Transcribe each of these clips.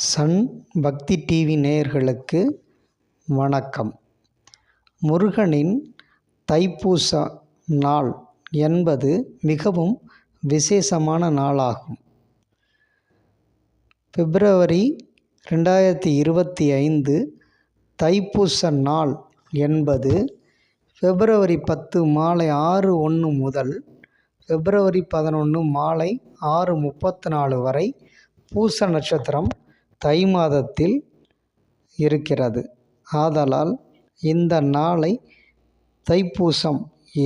Sun Bhakti TV நேயர்களுக்கு வணக்கம். முருகனின் தைப்பூச நாள் என்பது மிகவும் விசேஷமான நாளாகும். பிப்ரவரி ரெண்டாயிரத்தி இருபத்தி ஐந்து தைப்பூச நாள் என்பது பிப்ரவரி பத்து மாலை ஆறு ஒன்று முதல் பிப்ரவரி பதினொன்று மாலை ஆறு முப்பத்தி நாலு வரை பூச நட்சத்திரம் தை மாதத்தில் இருக்கிறது. ஆதலால் இந்த நாளை தைப்பூசம்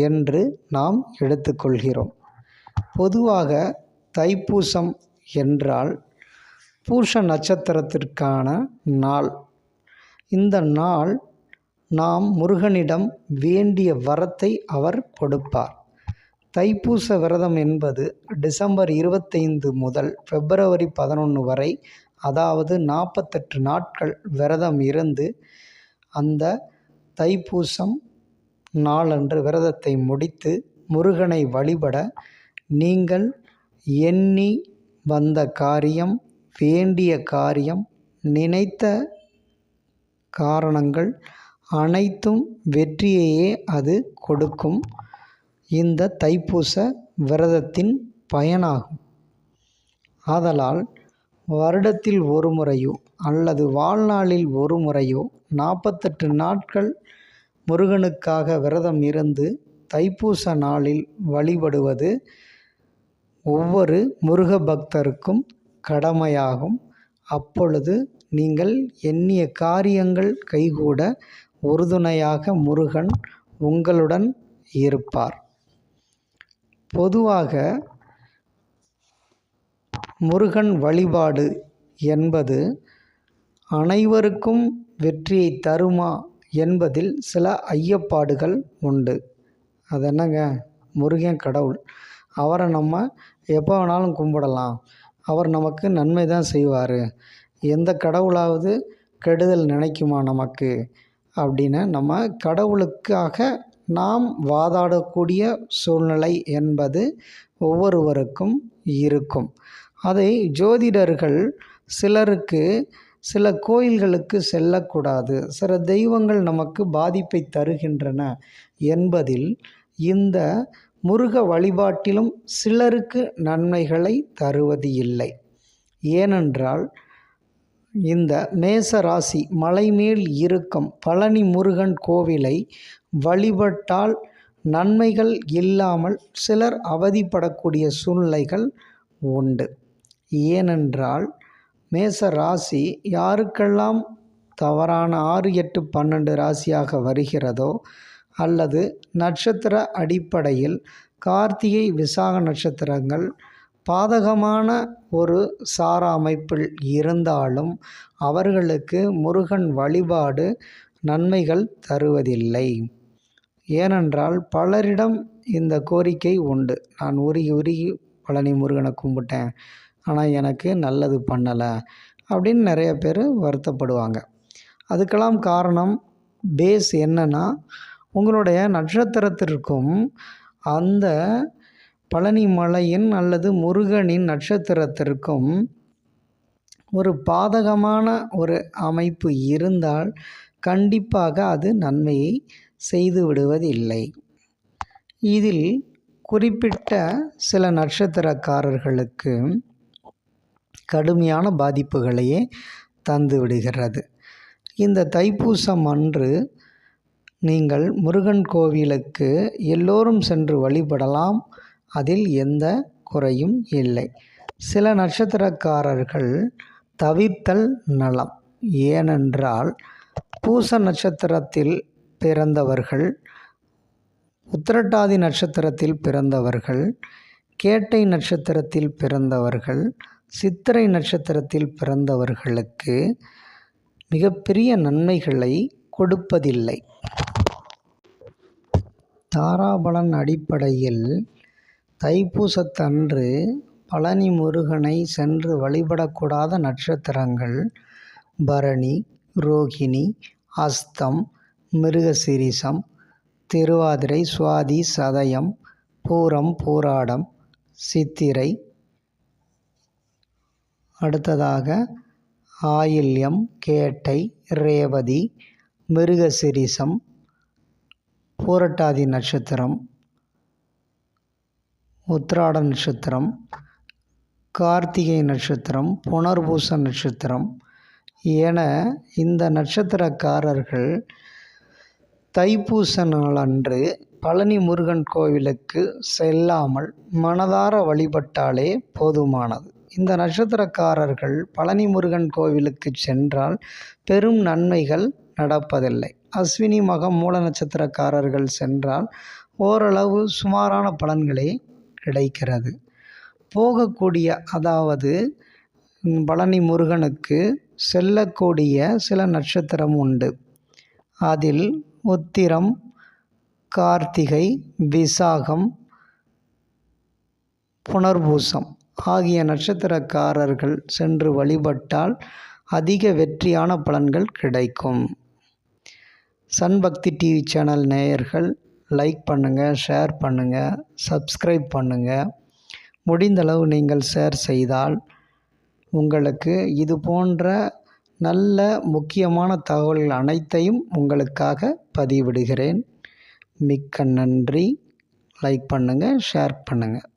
என்று நாம் எடுத்துக்கொள்கிறோம். பொதுவாக தைப்பூசம் என்றால் பூச நட்சத்திரத்திற்கான நாள். இந்த நாள் நாம் முருகனிடம் வேண்டிய வரத்தை அவர் கொடுப்பார். தைப்பூச விரதம் என்பது டிசம்பர் இருபத்தைந்து முதல் பிப்ரவரி பதினொன்று வரை அதாவது நாற்பத்தெட்டு நாட்கள் விரதம் இருந்து அந்த தைப்பூசம் நாளன்று விரதத்தை முடித்து முருகனை வழிபட நீங்கள் எண்ணி வந்த காரியம் வேண்டிய காரியம் நினைத்த காரணங்கள் அனைத்தும் வெற்றியையே அது கொடுக்கும். இந்த தைப்பூச விரதத்தின் பயனாகும். ஆதலால் வருடத்தில் ஒரு முறையோ அல்லது வாழ்நாளில் ஒரு முறையோ நாற்பத்தெட்டு நாட்கள் முருகனுக்காக விரதம் இருந்து தைப்பூச நாளில் வழிபடுவது ஒவ்வொரு முருக பக்தருக்கும் கடமையாகும். அப்பொழுது நீங்கள் எண்ணிய காரியங்கள் கைகூட உறுதுணையாக முருகன் உங்களுடன் இருப்பார். பொதுவாக முருகன் வழிபாடு என்பது அனைவருக்கும் வெற்றியை தருமா என்பதில் சில ஐயப்பாடுகள் உண்டு. அது என்னங்க? முருகன் கடவுள். அவரை நம்ம எப்போ வேணாலும் கும்பிடலாம். அவர் நமக்கு நன்மை தான் செய்வார். எந்த கடவுளாவது கெடுதல் நினைக்குமா நமக்கு? அப்படின்னு நம்ம கடவுளுக்காக நாம் வாதாடக்கூடிய சூழ்நிலை என்பது ஒவ்வொருவருக்கும் இருக்கும். அதை ஜோதிடர்கள் சிலருக்கு சில கோயில்களுக்கு செல்லக்கூடாது. சில தெய்வங்கள் நமக்கு பாதிப்பை தருகின்றன என்பதில் இந்த முருக வழிபாட்டிலும் சிலருக்கு நன்மைகளை தருவது இல்லை. ஏனென்றால் இந்த மேச ராசி மலைமேல் இருக்கும் பழனி முருகன் கோவிலை வழிபட்டால் நன்மைகள் இல்லாமல் சிலர் அவதிப்படக்கூடிய சூழ்நிலைகள் உண்டு. ஏனென்றால் மேச ராசி யாருக்கெல்லாம் தவறான ஆறு எட்டு பன்னெண்டு ராசியாக வருகிறதோ அல்லது நட்சத்திர அடிப்படையில் கார்த்திகை விசாக நட்சத்திரங்கள் பாதகமான ஒரு சார அமைப்பில் இருந்தாலும் அவர்களுக்கு முருகன் வழிபாடு நன்மைகள் தருவதில்லை. ஏனென்றால் பலரிடம் இந்த கோரிக்கை உண்டு. நான் உருகி உருகி பழனி முருகனை கும்பிட்டேன். ஆனால் எனக்கு நல்லது பண்ணலை அப்படின்னு நிறைய பேர் வருத்தப்படுவாங்க. அதுக்கெல்லாம் காரணம் பேஸ் என்னென்னா உங்களுடைய நட்சத்திரத்திற்கும் அந்த பழனி மலையின் அல்லது முருகனின் நட்சத்திரத்திற்கும் ஒரு பாதகமான ஒரு அமைப்பு இருந்தால் கண்டிப்பாக அது நன்மையை செய்து விடுவதில்லை. இதில் குறிப்பிட்ட சில நட்சத்திரக்காரர்களுக்கு கடுமையான பாதிப்புகளையே தந்து விடுகிறது. இந்த தைப்பூசம் அன்று நீங்கள் முருகன் கோவிலுக்கு எல்லோரும் சென்று வழிபடலாம். அதில் எந்த குறையும் இல்லை. சில நட்சத்திரக்காரர்கள் தவிர்த்தல் நலம். ஏனென்றால் பூச நட்சத்திரத்தில் பிறந்தவர்கள் உத்திரட்டாதி நட்சத்திரத்தில் பிறந்தவர்கள் கேட்டை நட்சத்திரத்தில் பிறந்தவர்கள் சித்திரை நட்சத்திரத்தில் பிறந்தவர்களுக்கு மிகப்பெரிய நன்மைகளை கொடுப்பதில்லை. தாராபலன் அடிப்படையில் தைப்பூசத்தன்று பழனி முருகனை சென்று வழிபடக்கூடாத நட்சத்திரங்கள் பரணி ரோகிணி அஸ்தம் மிருகசிரிசம் திருவாதிரை சுவாதி சதயம் பூரம் பூராடம் சித்திரை அடுத்ததாக ஆயில்யம் கேட்டை ரேவதி மிருகசிரிசம் பூரட்டாதி நட்சத்திரம் உத்திராட நட்சத்திரம் கார்த்திகை நட்சத்திரம் புனர்பூச நட்சத்திரம் என இந்த நட்சத்திரக்காரர்கள் தைப்பூச நாளன்று பழனி முருகன் கோவிலுக்கு செல்லாமல் மனதார வழிபட்டாலே போதுமானது. இந்த நட்சத்திரக்காரர்கள் பழனி முருகன் கோவிலுக்கு சென்றால் பெரும் நன்மைகள் நடப்பதில்லை. அஸ்வினி மகம் மூல நட்சத்திரக்காரர்கள் சென்றால் ஓரளவு சுமாரான பலன்களே கிடைக்கிறது. போகக்கூடிய அதாவது பழனி முருகனுக்கு செல்லக்கூடிய சில நட்சத்திரம் உண்டு. அதில் உத்திரம் கார்த்திகை விசாகம் புனர்பூசம். ஆகிய நட்சத்திரக்காரர்கள் சென்று வழிபட்டால் அதிக வெற்றியான பலன்கள் கிடைக்கும். சன் பக்தி டிவி சேனல் நேயர்கள் லைக் பண்ணுங்கள் ஷேர் பண்ணுங்கள் சப்ஸ்கிரைப் பண்ணுங்கள் முடிந்தளவு நீங்கள் ஷேர் செய்தால் உங்களுக்கு இது போன்ற நல்ல முக்கியமான தகவல்கள் அனைத்தையும் உங்களுக்காக பதிவிடுகிறேன். மிக்க நன்றி. லைக் பண்ணுங்கள் ஷேர் பண்ணுங்கள்